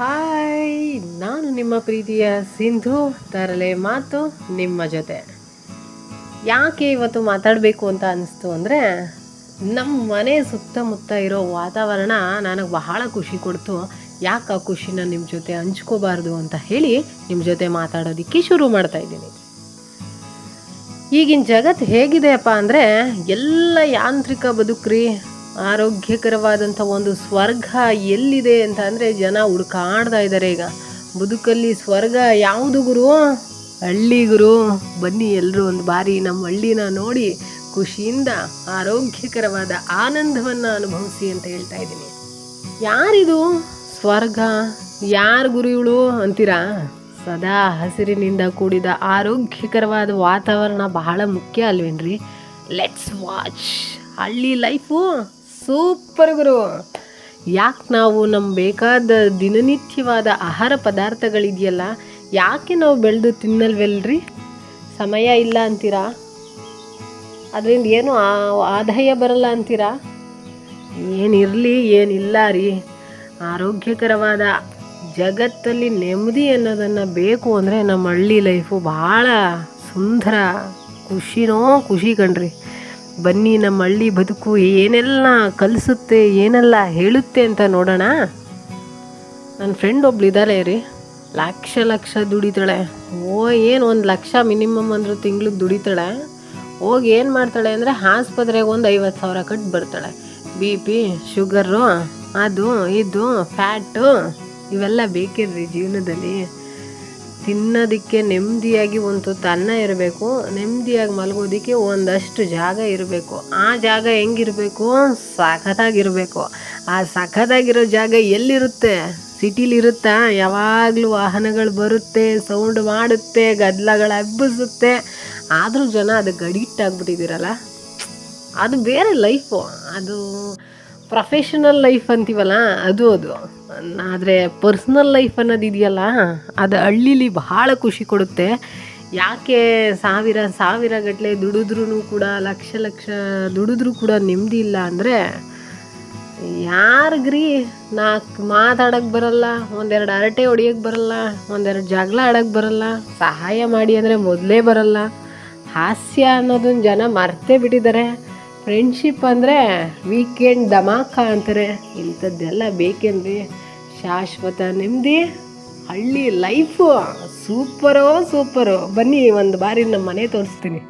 Hi, ನಾನು ನಿಮ್ಮ ಪ್ರೀತಿಯ ಸಿಂಧು ತರಲೆ ಮಾತು ನಿಮ್ಮ ಜೊತೆ. ಯಾಕೆ ಇವತ್ತು ಮಾತಾಡಬೇಕು ಅಂತ ಅನಿಸ್ತು ಅಂದರೆ ನಮ್ಮ ಮನೆ ಸುತ್ತಮುತ್ತ ಇರೋ ವಾತಾವರಣ ನನಗೆ ಬಹಳ ಖುಷಿ ಕೊಡ್ತು. ಯಾಕೆ ಆ ಖುಷಿನ ನಿಮ್ಮ ಜೊತೆ ಹಂಚ್ಕೋಬಾರ್ದು ಅಂತ ಹೇಳಿ ನಿಮ್ಮ ಜೊತೆ ಮಾತಾಡೋದಕ್ಕೆ ಶುರು ಮಾಡ್ತಾ ಇದ್ದೀನಿ. ಈಗಿನ ಜಗತ್ತು ಹೇಗಿದೆಯಪ್ಪ ಅಂದರೆ, ಎಲ್ಲ ಯಾಂತ್ರಿಕ ಬದುಕ್ರಿ ಆರೋಗ್ಯಕರವಾದಂಥ ಒಂದು ಸ್ವರ್ಗ ಎಲ್ಲಿದೆ ಅಂತ ಅಂದರೆ ಜನ ಹುಡುಕಾಡ್ತಾ ಇದ್ದಾರೆ ಈಗ. ಬದುಕಲ್ಲಿ ಸ್ವರ್ಗ ಯಾವುದು ಗುರು? ಹಳ್ಳಿ ಗುರು. ಬನ್ನಿ ಎಲ್ಲರೂ ಒಂದು ಬಾರಿ ನಮ್ಮ ಹಳ್ಳಿನ ನೋಡಿ ಖುಷಿಯಿಂದ ಆರೋಗ್ಯಕರವಾದ ಆನಂದವನ್ನು ಅನುಭವಿಸಿ ಅಂತ ಹೇಳ್ತಾ ಇದ್ದೀನಿ. ಯಾರಿದು? ಸ್ವರ್ಗ. ಯಾರು ಗುರು ಇವಳು ಅಂತೀರಾ? ಸದಾ ಹಸಿರಿನಿಂದ ಕೂಡಿದ ಆರೋಗ್ಯಕರವಾದ ವಾತಾವರಣ ಬಹಳ ಮುಖ್ಯ ಅಲ್ವೇನ್ರಿ? ಲೆಟ್ಸ್ ವಾಚ್ ಹಳ್ಳಿ ಲೈಫು ಸೂಪರ್ ಗುರು. ಯಾಕೆ ನಾವು ನಮ್ಮ ಬೇಕಾದ ದಿನನಿತ್ಯವಾದ ಆಹಾರ ಪದಾರ್ಥಗಳಿದೆಯಲ್ಲ, ಯಾಕೆ ನಾವು ಬೆಳೆದು ತಿನ್ನಲ್ವಲ್ರಿ? ಸಮಯ ಇಲ್ಲ ಅಂತೀರಾ? ಅದರಿಂದ ಏನು ಆದಾಯ ಬರಲ್ಲ ಅಂತೀರಾ? ಏನಿರಲಿ, ಏನಿಲ್ಲ ರೀ. ಆರೋಗ್ಯಕರವಾದ ಜಗತ್ತಲ್ಲಿ ನೆಮ್ಮದಿ ಅನ್ನೋದನ್ನು ಬೇಕು ಅಂದರೆ ನಮ್ಮ ಹಳ್ಳಿ ಲೈಫು ಭಾಳ ಸುಂದರ. ಖುಷಿನೋ ಖುಷಿ ಕಣ್ರಿ. ಬನ್ನಿ ನಮ್ಮ ಹಳ್ಳಿ ಬದುಕು ಏನೆಲ್ಲ ಕಲಿಸುತ್ತೆ, ಏನೆಲ್ಲ ಹೇಳುತ್ತೆ ಅಂತ ನೋಡೋಣ. ನನ್ನ ಫ್ರೆಂಡ್ ಒಬ್ಳು ಇದ್ದಾಳೆ ರೀ. ಲಕ್ಷ ಲಕ್ಷ ದುಡಿತಾಳೆ. ಓ, ಏನು ಒಂದು ಲಕ್ಷ ಮಿನಿಮಮ್ ಅಂದ್ರೆ ತಿಂಗ್ಳಿಗೆ ದುಡಿತಾಳೆ. ಹೋಗಿ ಏನು ಮಾಡ್ತಾಳೆ ಅಂದರೆ ಆಸ್ಪತ್ರೆಗೆ ಒಂದು ಐವತ್ತು ಸಾವಿರ ಕಟ್ಟು ಬರ್ತಾಳೆ. ಬಿ ಪಿ, ಶುಗರು, ಅದು, ಇದು, ಫ್ಯಾಟು, ಇವೆಲ್ಲ ಬೇಕಿರ್ರಿ ಜೀವನದಲ್ಲಿ. ತಿನ್ನೋದಕ್ಕೆ ನೆಮ್ಮದಿಯಾಗಿ ಒಂದು ತನ್ನ ಇರಬೇಕು, ನೆಮ್ಮದಿಯಾಗಿ ಮಲಗೋದಕ್ಕೆ ಒಂದಷ್ಟು ಜಾಗ ಇರಬೇಕು. ಆ ಜಾಗ ಹೆಂಗಿರಬೇಕು? ಸಖತ್ತಾಗಿರಬೇಕು. ಆ ಸಖತ್ತಾಗಿರೋ ಜಾಗ ಎಲ್ಲಿರುತ್ತೆ? ಸಿಟಿಲಿರುತ್ತಾ? ಯಾವಾಗಲೂ ವಾಹನಗಳು ಬರುತ್ತೆ ಸೌಂಡ್ ಮಾಡುತ್ತೆ, ಗದ್ದಲಗಳು ಹಬ್ಬಿಸುತ್ತೆ. ಆದರೂ ಜನ ಅದಕ್ಕೆ ಅಡಿಕ್ಟ್ ಆಗಿಬಿಟ್ಟಿದ್ದೀರಲ್ಲ? ಅದು ಬೇರೆ ಲೈಫು ಅದು ಪ್ರೊಫೆಷನಲ್ ಲೈಫ್ ಅಂತೀವಲ್ಲ? ಅದು ಅದು. ಆದರೆ ಪರ್ಸ್ನಲ್ ಲೈಫ್ ಅನ್ನೋದು ಇದೆಯಲ್ಲ, ಅದು ಹಳ್ಳೀಲಿ ಬಹಳ ಖುಷಿ ಕೊಡುತ್ತೆ. ಯಾಕೆ ಸಾವಿರ ಸಾವಿರ ಗಟ್ಟಲೆ ದುಡಿದ್ರೂ ಕೂಡ, ಲಕ್ಷ ಲಕ್ಷ ದುಡಿದ್ರೂ ಕೂಡ ನೆಮ್ಮದಿ ಇಲ್ಲ ಅಂದರೆ, ಯಾರಿಗ್ರಿ ನಾಲ್ಕು ಮಾತಾಡೋಕ್ಕೆ ಬರಲ್ಲ, ಒಂದೆರಡು ಹರಟೆ ಹೊಡಿಯೋಕ್ಕೆ ಬರಲ್ಲ, ಒಂದೆರಡು ಜಗಳ ಆಡೋಕ್ಕೆ ಬರಲ್ಲ, ಸಹಾಯ ಮಾಡಿ ಅಂದರೆ ಮೊದಲೇ ಬರಲ್ಲ. ಹಾಸ್ಯ ಅನ್ನೋದನ್ನ ಜನ ಮರ್ತೇ ಬಿಟ್ಟಿದ್ದಾರೆ ಫ್ರೆಂಡ್ಶಿಪ್ ಅಂದರೆ ವೀಕೆಂಡ್ ಧಮಾಕ ಅಂತಾರೆ. ಇಂಥದ್ದೆಲ್ಲ ಬೇಕೇನ್ರಿ? ಶಾಶ್ವತ ನೆಮ್ಮದಿ, ಹಳ್ಳಿ ಲೈಫು ಸೂಪರೋ ಸೂಪರು ಬನ್ನಿ, ಒಂದು ಬಾರಿ ನಮ್ಮ ಮನೆ ತೋರಿಸ್ತೀನಿ.